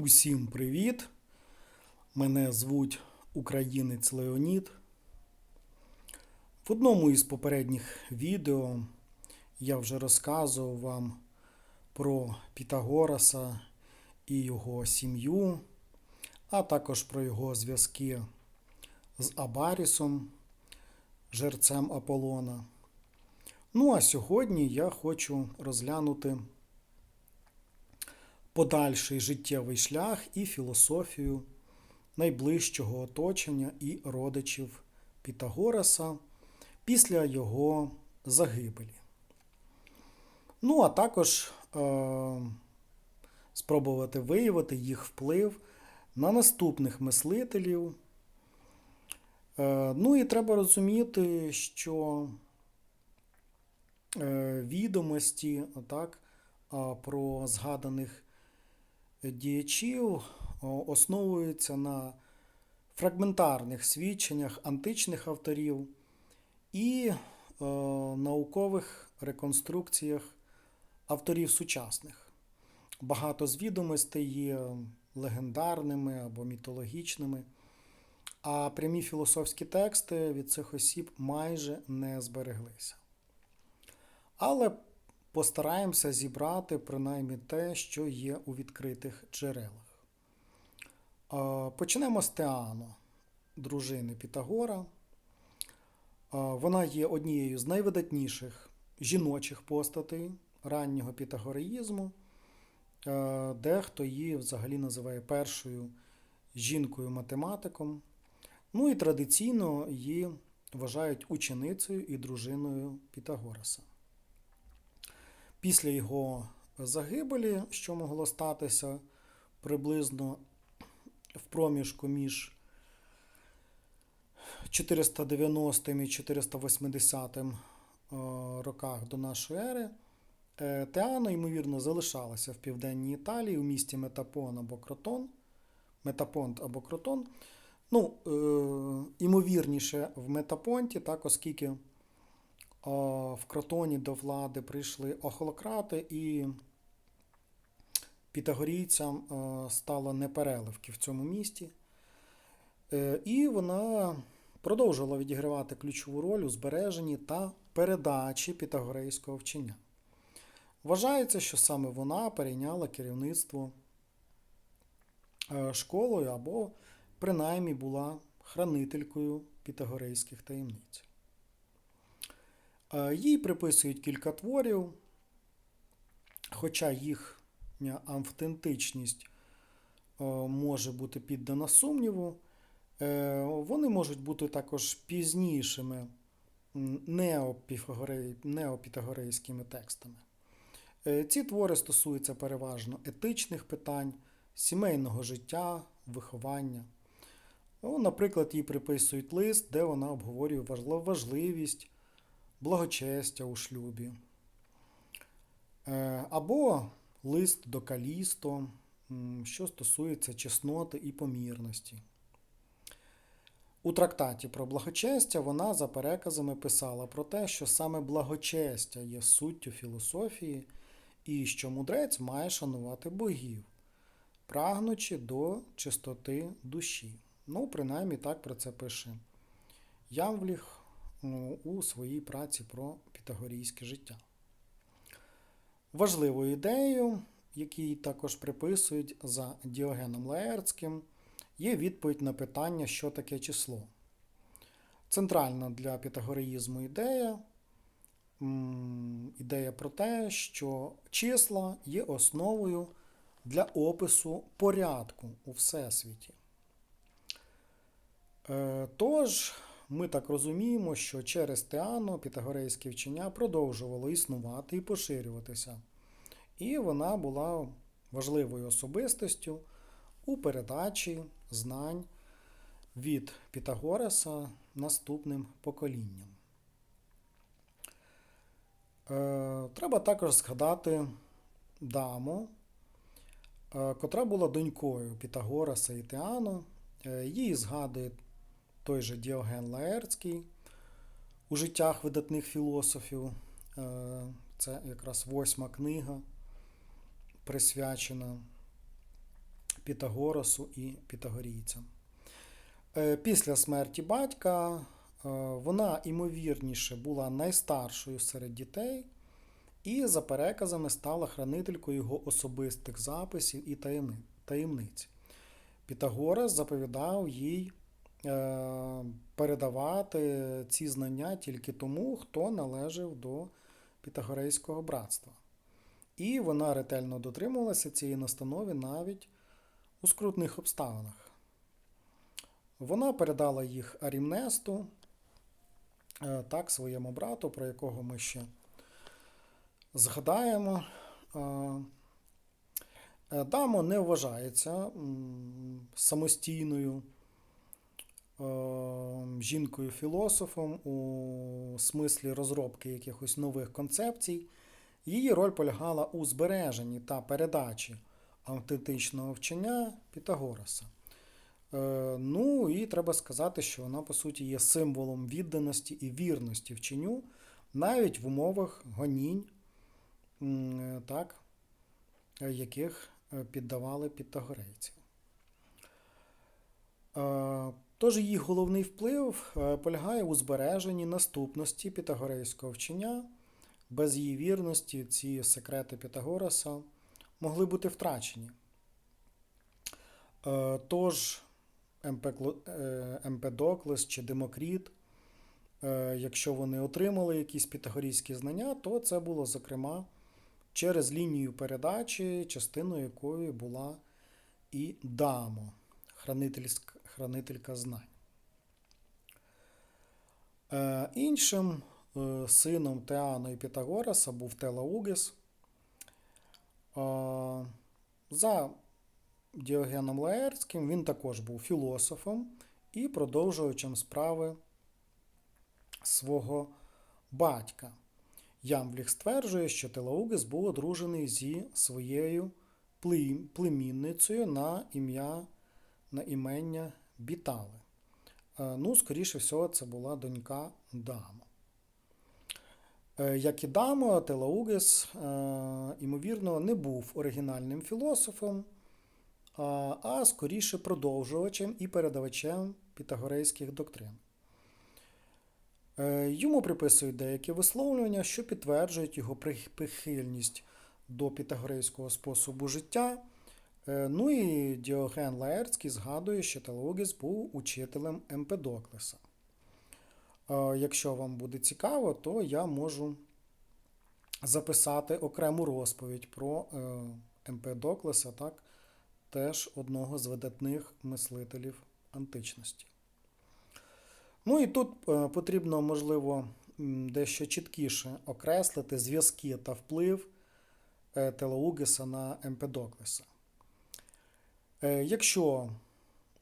Усім привіт! Мене звуть Українець Леонід. В одному із попередніх відео я вже розказував вам про Пітагораса і його сім'ю, а також про його зв'язки з Абарісом, жерцем Аполлона. Ну а сьогодні я хочу розглянути подальший життєвий шлях і філософію найближчого оточення і родичів Пітагораса після його загибелі. Ну, а також е- спробувати виявити їх вплив на наступних мислителів. Е- ну і треба розуміти, що е- відомості так, про згаданих діячів основуються на фрагментарних свідченнях античних авторів і наукових реконструкціях авторів сучасних. Багато з відомостей є легендарними або мітологічними, а прямі філософські тексти від цих осіб майже не збереглися. Але постараємося зібрати принаймні те, що є у відкритих джерелах. Почнемо з Теано, дружини Пітагора. Вона є однією з найвидатніших жіночих постатей раннього пітагореїзму, дехто її взагалі називає першою жінкою-математиком. Ну і традиційно її вважають ученицею і дружиною Пітагораса. Після його загибелі, що могло статися приблизно в проміжку між 490 і 480 е, роках до нашої ери, е, Теана, ймовірно, залишалася в південній Італії у місті Метапон або Кротон. Метапонт або Кротон. Ну, е, імовірніше в Метапонті, так, оскільки в Кротоні до влади прийшли охолократи, і пітагорійцям стало непереливки в цьому місті. Е, і вона продовжувала відігравати ключову роль у збереженні та передачі пітагорейського вчення. Вважається, що саме вона перейняла керівництво е, школою або, принаймні, була хранителькою пітагорейських таємниць. Е, їй приписують кілька творів, хоча їхня автентичність е, може бути піддана сумніву, е, вони можуть бути також пізнішими неопітагорейськими текстами. Ці твори стосуються переважно етичних питань, сімейного життя, виховання. Наприклад, їй приписують лист, де вона обговорює важливість благочестя у шлюбі. Е, або лист до Калісто, що стосується чесноти і помірності. У трактаті про благочестя вона за переказами писала про те, що саме благочестя є суттю філософії, і що мудрець має шанувати богів, прагнучи до чистоти душі. Ну, принаймні так про це пише Ямвліх у своїй праці про пітагорійське життя. Важливою ідеєю, якій також приписують за Діогеном Лаертським, є відповідь на питання, що таке число. Центральна для пітагореїзму ідея ідея про те, що числа є основою для опису порядку у Всесвіті. Е, тож, ми так розуміємо, що через Теано пітагорейське вчення продовжувало існувати і поширюватися. І вона була важливою особистостю у передачі знань від Пітагореса наступним поколінням. Е, треба також згадати даму, е, котра була донькою Пітагораса і Теану. Е, її згадує той же Діоген Лаертський у життях видатних філософів. Е, це якраз восьма книга, присвячена Пітагоросу і пітагорійцям. Е, Після смерті батька е, вона, ймовірніше, була найстаршою серед дітей і, за переказами, стала хранителькою його особистих записів і таємниць. Пітагорас заповідав їй передавати ці знання тільки тому, хто належав до Пітагорейського братства. І вона ретельно дотримувалася цієї настанови навіть у скрутних обставинах. Вона передала їх Арімнесту, е, так, своєму брату, про якого ми ще згадаємо. Е, е, Дамо не вважається самостійною е, жінкою-філософом у смислі розробки якихось нових концепцій. Її роль полягала у збереженні та передачі автентичного вчення Пітагораса. Е, Ну і треба сказати, що вона, по суті, є символом відданості і вірності вченню, навіть в умовах гонінь, е, так, е, яких е, піддавали пітагорейці. Тож її головний вплив е, полягає у збереженні наступності пітагорейського вчення. Без її вірності ці секрети Пітагораса могли бути втрачені. Е, Тож е, Емпедоклес чи Демокріт, якщо вони отримали якісь пітагорійські знання, то це було, зокрема, через лінію передачі, частиною якої була і Дамо, хранителька знань. Е, Іншим е, сином Теана і Пітагораса був Телаугес. Е, За Діогеном Лаертським він також був філософом і продовжувачем справи свого батька. Ямбліх стверджує, що Телаугес був одружений зі своєю племінницею на ім'я на імення Бітали. Е, Ну, скоріше всього, це була донька Дамо. Е, Як і Дамо, Телаугес, е, ймовірно, не був оригінальним філософом, а, скоріше продовжувачем і передавачем пітагорейських доктрин. Йому приписують деякі висловлювання, що підтверджують його прихильність до пітагорейського способу життя. Е, Ну і Діоген Лаертський згадує, що Телаугес був учителем Емпедоклеса. Е, Якщо вам буде цікаво, то я можу записати окрему розповідь про е, Емпедоклеса, так, теж одного з видатних мислителів античності. Ну і тут потрібно, можливо, дещо чіткіше окреслити зв'язки та вплив е, на Емпедоклеса. Е, Якщо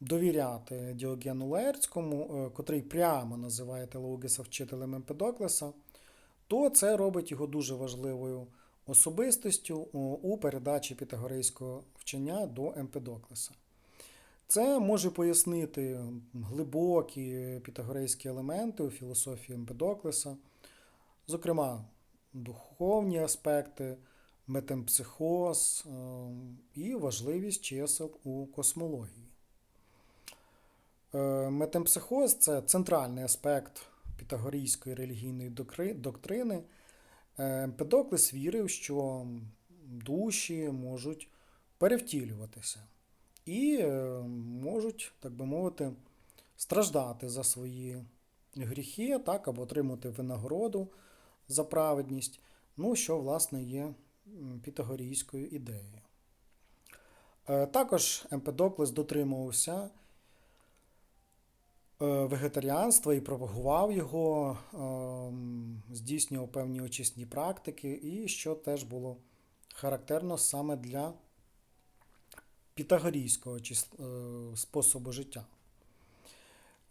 довіряти Діогену Лаертському, е, котрий прямо називає Телаугеса вчителем Емпедоклеса, то це робить його дуже важливою особистостю у передачі пітагорейського вчення до Емпедоклеса. Це може пояснити глибокі пітагорейські елементи у філософії Емпедоклеса, зокрема, духовні аспекти, метемпсихоз е, і важливість чисел у космології. Е, Метемпсихоз це центральний аспект пітагорійської релігійної доктрини. Е, Емпедоклес вірив, що душі можуть перевтілюватися і можуть, так би мовити, страждати за свої гріхи, так, або отримати винагороду за праведність, ну, що, власне, є пітагорійською ідеєю. Е, Також Емпедоклес дотримувався е, вегетаріанства і пропагував його, ем, здійснював певні очисні практики, і що теж було характерно саме для пітагорійського е, способу життя.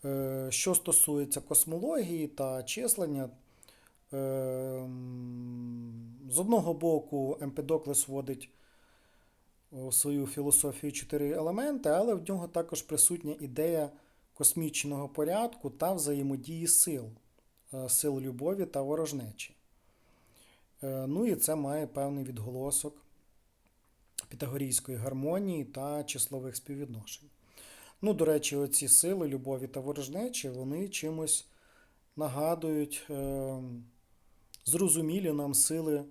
Е, Що стосується космології та числення, е, з одного боку, Емпедоклес вводить у свою філософію чотири елементи, але в нього також присутня ідея космічного порядку та взаємодії сил, е, сил любові та ворожнечі. Е, Ну і це має певний відголосок Пітагорійської гармонії та числових співвідношень. Ну, до речі, оці сили любові та ворожнечі, вони чимось нагадують е, зрозумілі нам сили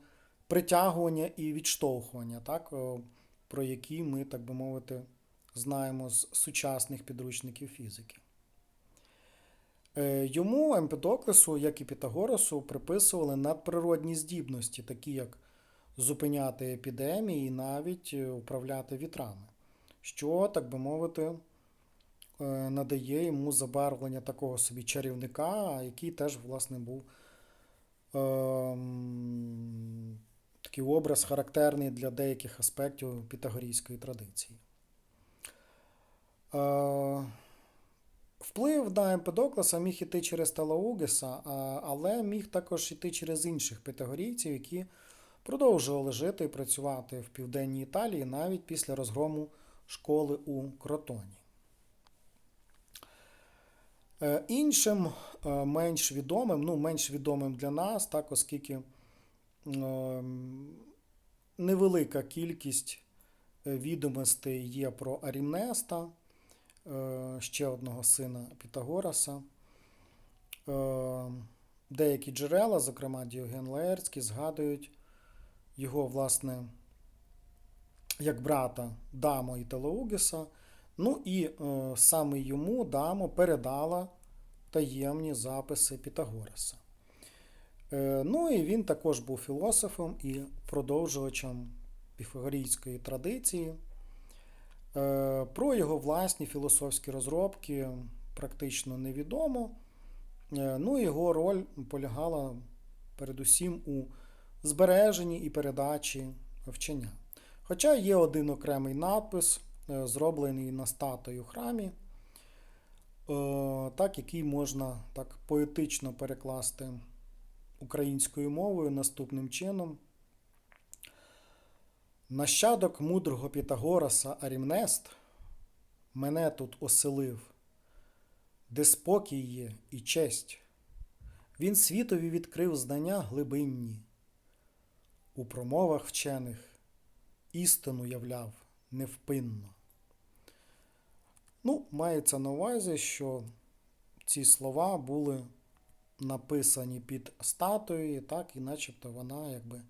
притягування і відштовхування, так, е, про які ми, так би мовити, знаємо з сучасних підручників фізики. Е, Йому Емпедоклесу, як і Пітагорасу, приписували надприродні здібності, такі як зупиняти епідемії і навіть е, управляти вітрами, що, так би мовити, надає йому забарвлення такого собі чарівника, який теж, власне, був такий образ характерний для деяких аспектів пітагорійської традиції. Е, Вплив на Емпедоклеса міг іти через Телаугеса, але міг також іти через інших пітагорійців, які продовжували жити і працювати в південній Італії навіть після розгрому школи у Кротоні. Е, Іншим е, менш відомим, ну менш відомим для нас, так, оскільки невелика кількість е, відомостей є про Арімнеста, ще одного сина Пітагораса. Деякі джерела, зокрема Діоген Лаерський, згадують його, власне, як брата Дамо і Телеугеса. Ну і е, саме йому Дамо передала таємні записи Пітагораса. Е, ну і він також був філософом і продовжувачем піфагорійської традиції. Е, Про його власні філософські розробки практично невідомо. Е, Ну, його роль полягала передусім у збереженні і передачі вчення. Хоча є один окремий надпис, зроблений на статуї у храмі, е, так, який можна так поетично перекласти українською мовою наступним чином. Нащадок мудрого Пітагораса Арімнест мене тут оселив, де спокій є і честь. Він світові відкрив знання глибинні, у промовах вчених істину являв невпинно. Ну, мається на увазі, що ці слова були написані під статуєю, так, і начебто вона якби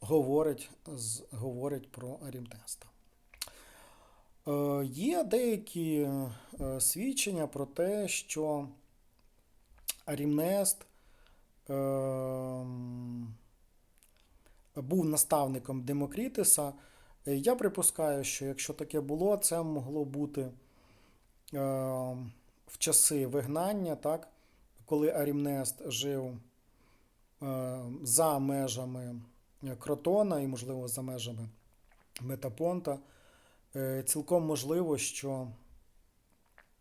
говорить, з, говорить про Арімтеста. Е, є деякі е, свідчення про те, що Арімнест е, був наставником Демокрітиса. Е, Я припускаю, що якщо таке було, це могло бути в часи вигнання, так, коли Арімнест жив е, за межами Кротона і, можливо, за межами Метапонта. Е, Цілком можливо, що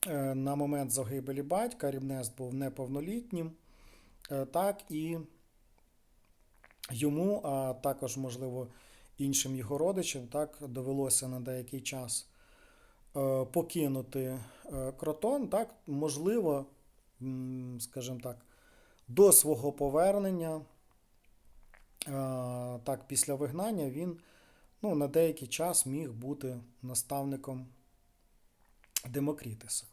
е, на момент загибелі батька Арімнест був неповнолітнім, е, так, і йому, а також, можливо, іншим його родичам, так, довелося на деякий час е, покинути е, Кротон, так, можливо, скажімо так, до свого повернення, е, так, після вигнання він ну, на деякий час міг бути наставником Демокрітиса.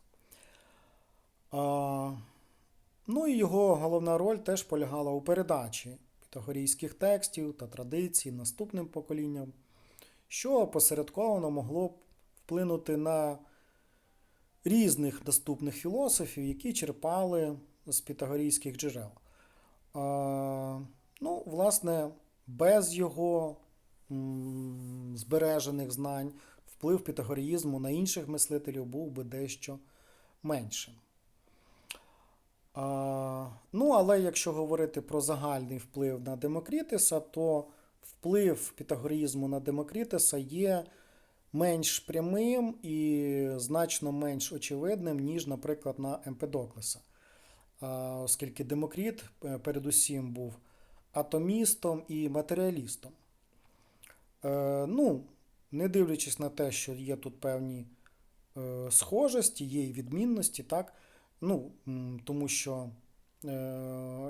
Ну і його головна роль теж полягала у передачі пітагорійських текстів та традицій наступним поколінням, що посередковано могло б вплинути на різних доступних філософів, які черпали з пітагорійських джерел. Ну, власне, без його збережених знань вплив пітагоріїзму на інших мислителів був би дещо меншим. Ну, але якщо говорити про загальний вплив на Демокрітиса, то вплив пітагоріїзму на Демокрітиса є менш прямим і значно менш очевидним, ніж, наприклад, на Емпедоклеса. Оскільки Демокріт е, передусім був атомістом і матеріалістом. Е, ну, не дивлячись на те, що є тут певні е, схожості, є і відмінності, так? Ну, тому що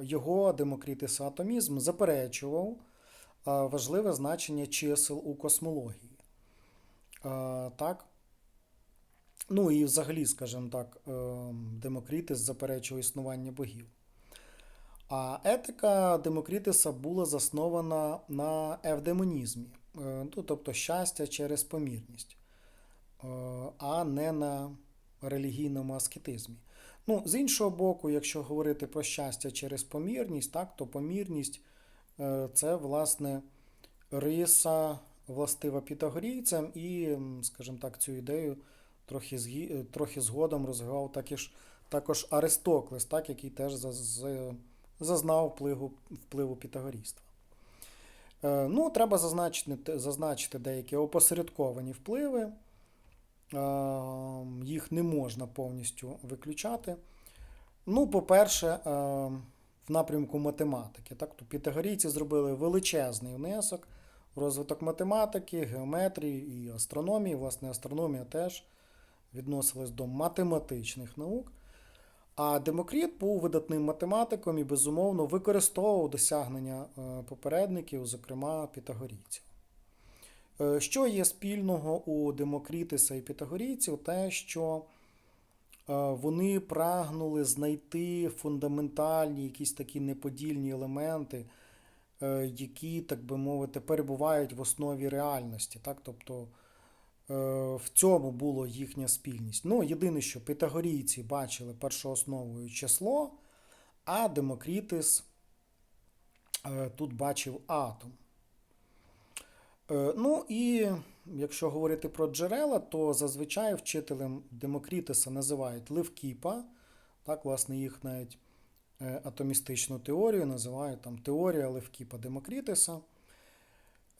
його Демокритис атомізм заперечував важливе значення чисел у космології. Так. Ну і взагалі, скажімо так, е, Демокритис заперечував існування богів. А етика Демокритиса була заснована на евдемонізмі, е, ну, тобто щастя через помірність, е, а не на релігійному аскетизмі. Ну, з іншого боку, якщо говорити про щастя через помірність, так, то помірність е, це, власне, риса властива пітагорійцям, і, скажімо так, цю ідею трохи, е, трохи згодом розвивав також, також Аристоклес, так, який теж за- зазнав впливу, впливу пітагорійства. Е, Ну, треба зазначити, зазначити деякі опосередковані впливи. Е, Їх не можна повністю виключати. Ну, по-перше, в напрямку математики. Так, то пітагорійці зробили величезний внесок розвиток математики, геометрії і астрономії. Власне, астрономія теж відносилась до математичних наук. А Демокріт був видатним математиком і, безумовно, використовував досягнення е, попередників, зокрема пітагорійців. Е, Що є спільного у Демокрітиса і пітагорійців? Те, що е, вони прагнули знайти фундаментальні, якісь такі неподільні елементи, які, так би мовити, перебувають в основі реальності. Так? Тобто е, в цьому була їхня спільність. Ну, єдине, що пітагорійці бачили першоосновою число, а Демокрітис е, тут бачив атом. Е, Ну і якщо говорити про джерела, то зазвичай вчителем Демокрітиса називають Левкіпа. Так, власне, їх навіть е, атомістичну теорію називають там теорія Левкіпа Демокрітиса.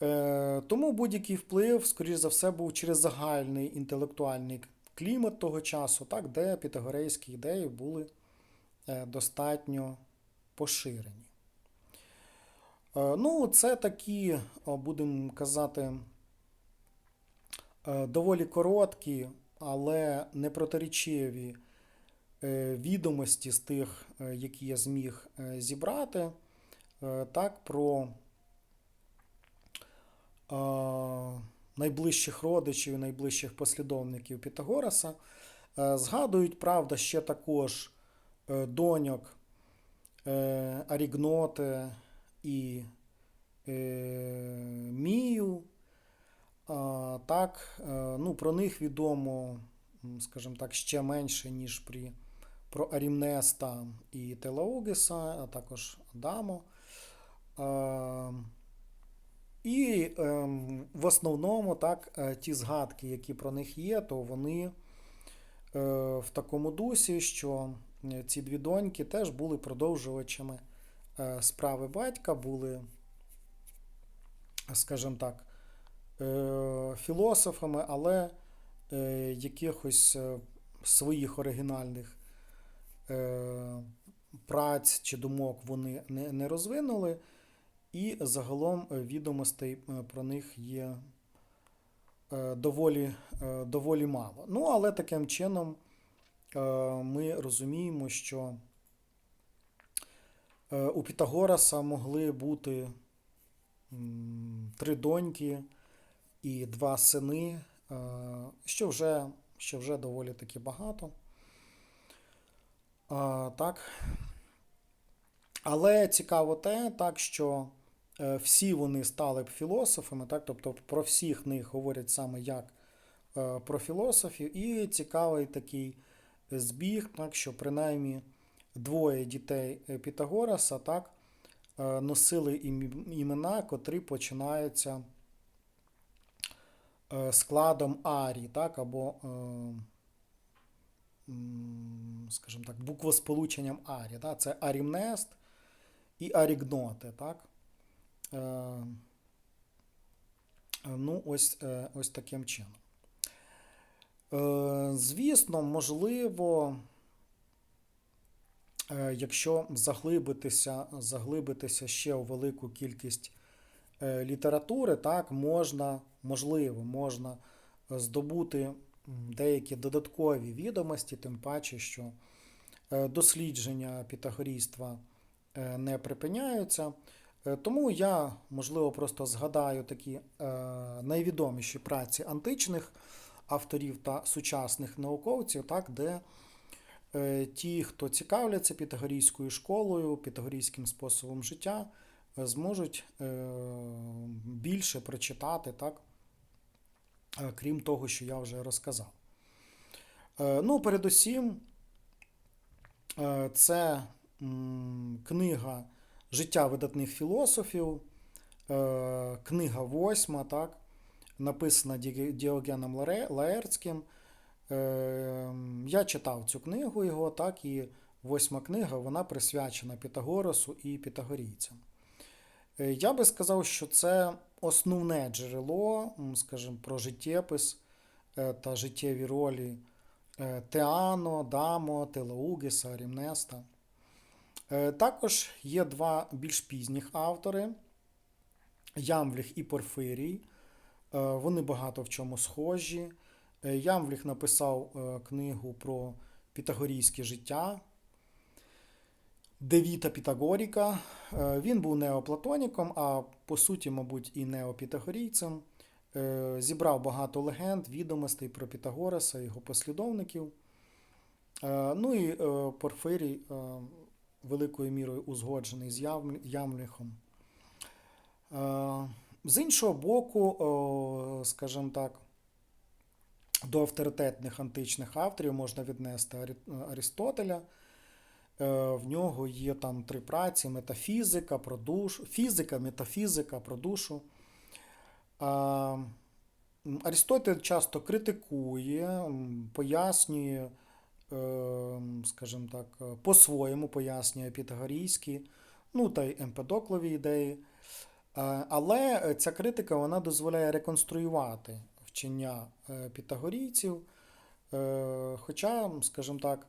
Е, Тому будь-який вплив, скоріш за все, був через загальний інтелектуальний клімат того часу, так, де пітагорейські ідеї були е, достатньо поширені. Е, Ну, це такі, будемо казати, е, доволі короткі, але непротирічеві е, відомості з тих, е, які я зміг е, зібрати, е, так, про е, найближчих родичів найближчих послідовників Пітагораса. Е, Згадують, правда, ще також е, доньок е, Арігноти і е, Мію. Так, е, ну, про них відомо, скажімо так, ще менше, ніж при, про Арімнеста і Телаугеса, а також Адамо. Е, і е, в основному так, е, ті згадки, які про них є, то вони е, в такому дусі, що ці дві доньки теж були продовжувачами справи батька, були, скажімо так, філософами, але якихось своїх оригінальних праць чи думок вони не, розвинули. І загалом е, відомостей е, про них є е, доволі, е, доволі мало. Ну, але таким чином е, ми розуміємо, що е, у Пітагораса могли бути три доньки і два сини, е, що вже, що вже доволі таки багато. А, так. Але цікаво те, так, що е, всі вони стали б філософами, так, тобто про всіх них говорять саме як е, про філософів. І цікавий такий збіг, так, що принаймні двоє дітей Пітагораса так, е, носили ім- імена, котрі починаються складом Арі, так, або, скажімо так, буквосполученням Арі. Так, це Арімнест і Арігноти, так? Е, ну, ось, е, ось таким чином. Е, звісно, можливо, якщо заглибитися, заглибитися ще у велику кількість літератури, так, можна, можливо, можна здобути деякі додаткові відомості, тим паче, що е, дослідження пітагорійства е, не припиняються. Е, Тому я, можливо, просто згадаю такі найвідоміші праці античних авторів та сучасних науковців, так, де ті, хто цікавляться Пітагорійською школою, пітагорійським способом життя, зможуть більше прочитати, так, крім того, що я вже розказав. Е, Ну, передусім, е, це книга Життя видатних філософів, е, книга восьма, так, написана Діогеном. Е, Я читав цю книгу його, так, і восьма книга вона присвячена Пітагоросу і пітагорійцям. Е, Я би сказав, що це основне джерело, скажімо, про життєпис е, та життєві ролі е, Теано, Дамо, Телеугеса, Рімнеста. Е, Також є два більш пізніх автори Ямвліх і Порфирій. Е, Вони багато в чому схожі. Ямвліх написав книгу про пітагорійське життя. Девіта Пітагоріка. Е, Він був неоплатоніком, а по суті, мабуть, і неопітагорійцем. Е, Зібрав багато легенд, відомостей про Пітагореса, його послідовників. Е, Ну і Порфирій великою мірою узгоджений з Ямліхом. З іншого боку, скажімо так, до авторитетних античних авторів можна віднести Арі- Арістотеля. Е, В нього є там три праці: метафізика, про душу, фізика, метафізика, про душу. Арістотель часто критикує, пояснює, е, скажімо так, е, по-своєму пояснює пітагорійські, ну та й емпедоклові ідеї. Але ця критика вона дозволяє реконструювати вчення пітагорійців. Хоча, скажімо так,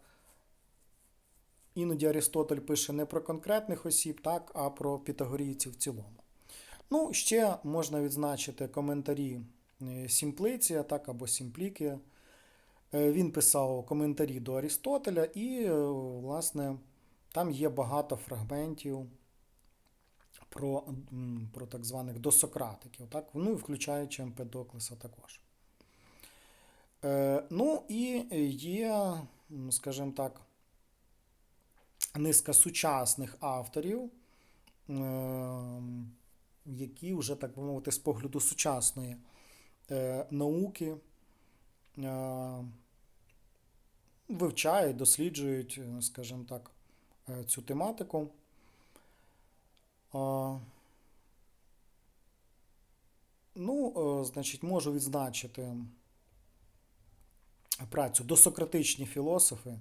іноді Арістотель пише не про конкретних осіб, так, а про пітагорійців в цілому. Ну, ще можна відзначити коментарі е, Сімплиція, так, або Сімплікія. Е, Він писав коментарі до Арістотеля, і, е, власне, там є багато фрагментів про, про так званих досократиків, так? ну і включаючи Емпедоклеса також. Ну і є, скажімо так, низка сучасних авторів, е, які вже, так би мовити, з погляду сучасної е, науки е, вивчають, досліджують, е, скажімо так, цю тематику. Ну, значить, можу відзначити працю Досократичні філософи,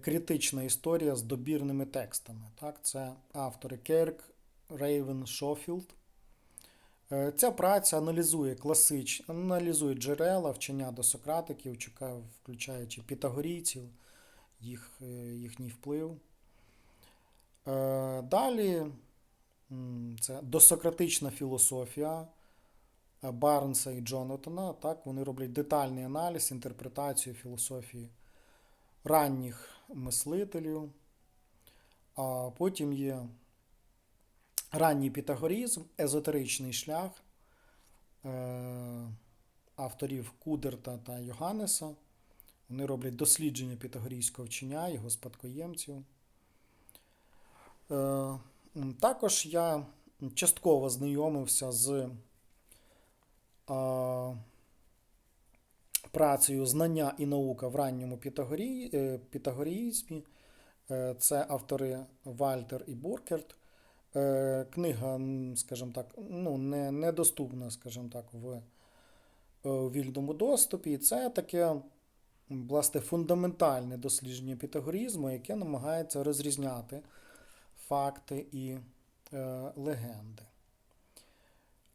критична історія з добірними текстами. Так, це автори Керк, Рейвен, Шофілд. Е, Ця праця аналізує класич, аналізує джерела вчення досократиків, чека- включаючи пітагорійців, їх, е, їхній вплив. Е, Далі це досократична філософія е, Барнса і Джонатана. Так, вони роблять детальний аналіз, інтерпретацію філософії ранніх мислителів. А потім є ранній пітагорізм, езотеричний шлях е, авторів Кудерта та Йоганнеса. Вони роблять дослідження пітагорійського вчення, його спадкоємців. Е, Також я частково знайомився з а, працею Знання і наука в ранньому пітагорії, е, пітагоріїзмі. Е, Це автори Вальтер і Буркерт. Е, Книга, скажімо так, ну, не, недоступна, скажімо так, в вільному доступі. І це таке власне, фундаментальне дослідження пітагорізму, яке намагається розрізняти факти і легенди.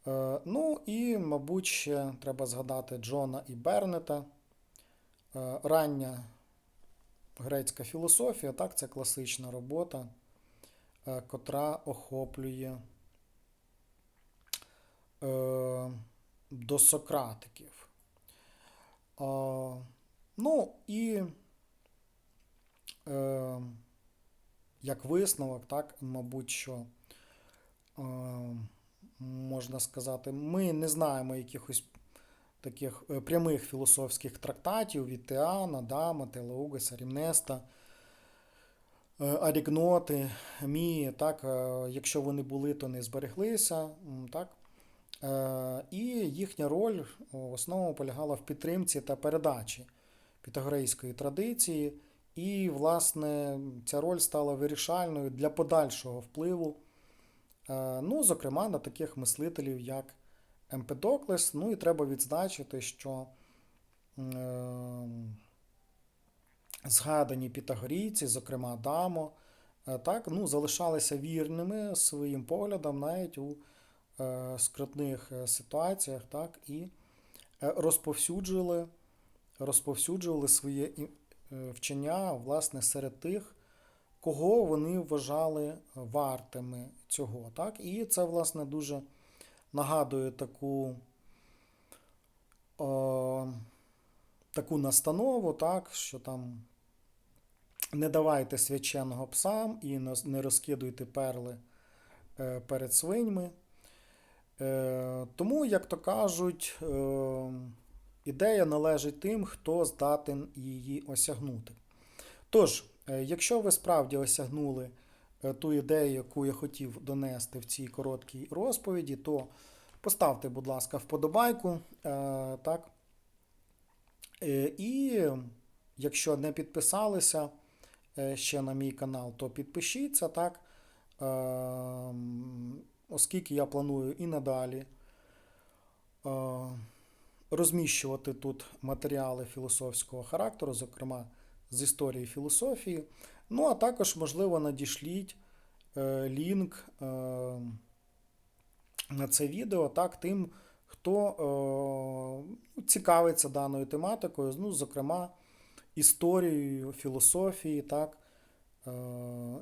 Е, ну і, мабуть, ще треба згадати Джона і Бернета. Е, рання грецька філософія, так, це класична робота, е, котра охоплює до Сократиків. Ну і як висновок, так, мабуть, що можна сказати, ми не знаємо якихось таких е, прямих філософських трактатів від Теана, Дама, Телеугаса, Рімнеста, е, Арігноти, Мії, так, е, якщо вони були, то не збереглися. Так. І їхня роль в основному полягала в підтримці та передачі пітагорейської традиції. І, власне, ця роль стала вирішальною для подальшого впливу, ну, зокрема, на таких мислителів, як Емпедоклес. Ну і треба відзначити, що е, згадані пітагорійці, зокрема Дамо, е, так, ну, залишалися вірними своїм поглядам навіть у е, скрутних е, ситуаціях, так, і е, розповсюджували, розповсюджували своє е, вчення власне серед тих, кого вони вважали вартими цього. Так? І це, власне, дуже нагадує таку, е, таку настанову, так, що там не давайте свяченого псам і не- розкидуйте перли е, перед свиньми. Е, Тому, як то кажуть, е, ідея належить тим, хто здатен її осягнути. Тож, е, якщо ви справді осягнули е, ту ідею, яку я хотів донести в цій короткій розповіді, то поставте, будь ласка, вподобайку. е, Так. Е, І якщо не підписалися е, ще на мій канал, то підпишіться, так. Оскільки я планую і надалі е, розміщувати тут матеріали філософського характеру, зокрема з історії філософії. Ну, а також, можливо, надішліть е, лінк е, на це відео так, тим, хто е, цікавиться даною тематикою, ну, зокрема, історією філософії, так,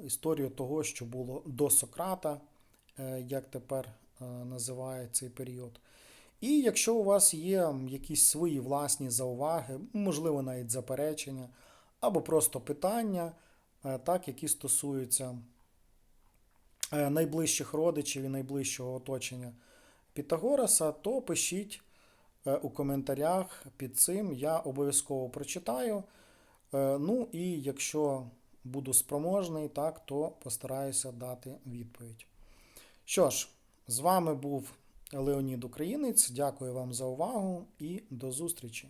історією того, що було до Сократа, як тепер називає цей період. І якщо у вас є якісь свої власні зауваги, можливо, навіть заперечення, або просто питання, е, так, які стосуються е, найближчих родичів і найближчого оточення Пітагораса, то пишіть е, у коментарях під цим. Я обов'язково прочитаю. Ну і якщо буду спроможний, так, то постараюся дати відповідь. Що ж, з вами був Леонід Українець. Дякую вам за увагу і до зустрічі!